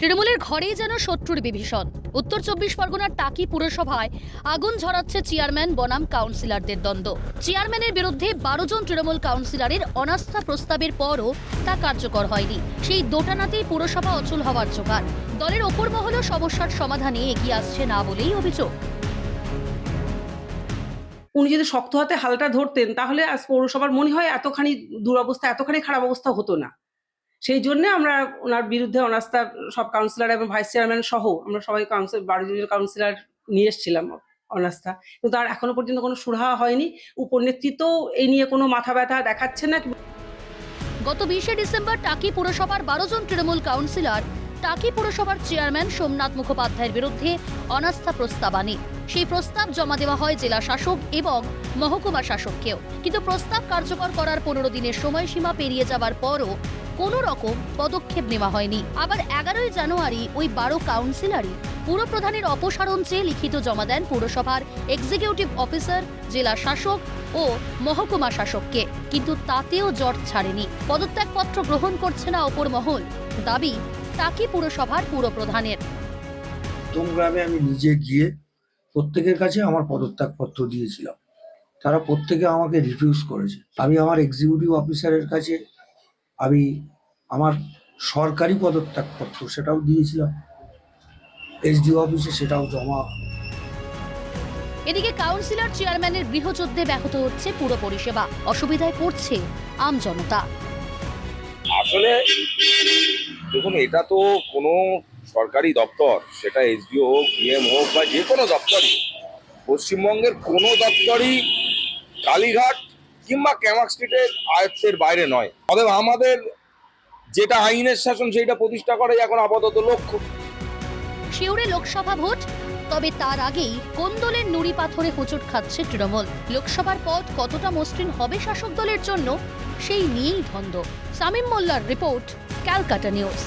তৃণমূলের ঘরেই যেন শত্রুর বিভীষণ। উত্তর চব্বিশ পরগনার টাকি পুরসভায় আগুন ঝরাচ্ছে চেয়ারম্যান, বনাম কাউন্সিলরদের দ্বন্দ্ব। চেয়ারম্যানের বিরুদ্ধে বারো জন তৃণমূল কাউন্সিলরের অনাস্থা প্রস্তাবের পরও তা কার্যকর হয়নি। সেই দোটানাতেই পুরসভা অচল হওয়ার জোগাড়। দলের ওপর মহলও সমস্যার সমাধানে এগিয়ে আসছে না বলেই অভিযোগ। উনি যদি শক্ত হাতে হালটা ধরতেন, তাহলে আজ পৌরসভার মনে হয় এতখানি দুরবস্থা, এতখানি খারাপ অবস্থা হতো না। সেই জন্য আমরা ওনার বিরুদ্ধে অনাস্থা সব কাউন্সিলর এবং ভাইস চেয়ারম্যান সহ আমরা সবাই কাউন্সিল বারো জনের কাউন্সিলর নিয়ে এসেছিলাম অনাস্থা কিন্তু তার এখনও পর্যন্ত কোনো সুরাহা হয়নি। উপনেতৃত্ব এই নিয়ে কোনো মাথা ব্যথা দেখাচ্ছে না। গত বিশে ডিসেম্বর টাকি পুরসভার বারো জন তৃণমূল কাউন্সিলর টাকি পুরসভার চেয়ারম্যান সোমনাথ মুখোপাধ্যায়ের বিরুদ্ধে অনাস্থা প্রস্তাব আনে। সেই প্রস্তাব জমা দেওয়া হয় জেলা শাসক এবং মহকুমা শাসককেও। কিন্তু প্রস্তাব কার্যকর করার পনেরো দিনের সময়সীমা পেরিয়ে যাওয়ার পরও কোনো রকম পদক্ষেপ নেওয়া হয়নি। আবার এগারোই জানুয়ারি ওই বারো কাউন্সিলরই পুরপ্রধানের অপসারণ চেয়ে লিখিত জমা দেন পুরসভার এক্সিকিউটিভ অফিসার জেলা শাসক ও মহকুমা শাসককে। কিন্তু তাতেও জট ছাড়েনি। পদত্যাগপত্র গ্রহণ করছে না অপর মহল। দাবি, তাকে পুরসভার পুরপ্রধানের। প্রথম আমি নিজে গিয়ে প্রত্যেকের কাছে আমার পদত্যাগপত্র দিয়েছিলাম। তারা প্রত্যেকে আমাকে রিফিউজ করেছে। আমি আমার এক্সিকিউটিভ অফিসারের কাছে আমি আমার সরকারি পদত্যাগপত্র সেটাও দিয়েছিলাম। এসডিও অফিসে সেটাও জমা। এদিকে কাউন্সিলর চেয়ারম্যানের গৃহযুদ্ধে ব্যাহত হচ্ছে পুরো পরিষেবা। অসুবিধায় পড়ছে আম জনতা। আসলে দেখুন এটা তো কোনো সরকারি দপ্তর সেটা এসডিও হোক ডিএম হোক বা যে কোনো দপ্তরই। পশ্চিমবঙ্গের কোনো দপ্তরই কালীঘাট কিংবা ক্যামাক স্ট্রিটের আয়ত্তের বাইরে নয়। অতএব আমাদের যেটা আইনের শাসন, সেইটা প্রতিষ্ঠা করাই এখন আপাতত লক্ষ্য। শিউরে লোকসভা ভোট, তবে তার আগেই কোন দলের নুড়ি পাথরে হোঁচট খাচ্ছে তৃণমূল। লোকসভার পথ কতটা মসৃণ হবে শাসক দলের জন্য, সেই নিয়েই ধন্দ সামিম মোল্লার রিপোর্ট, ক্যালকাটা নিউজ।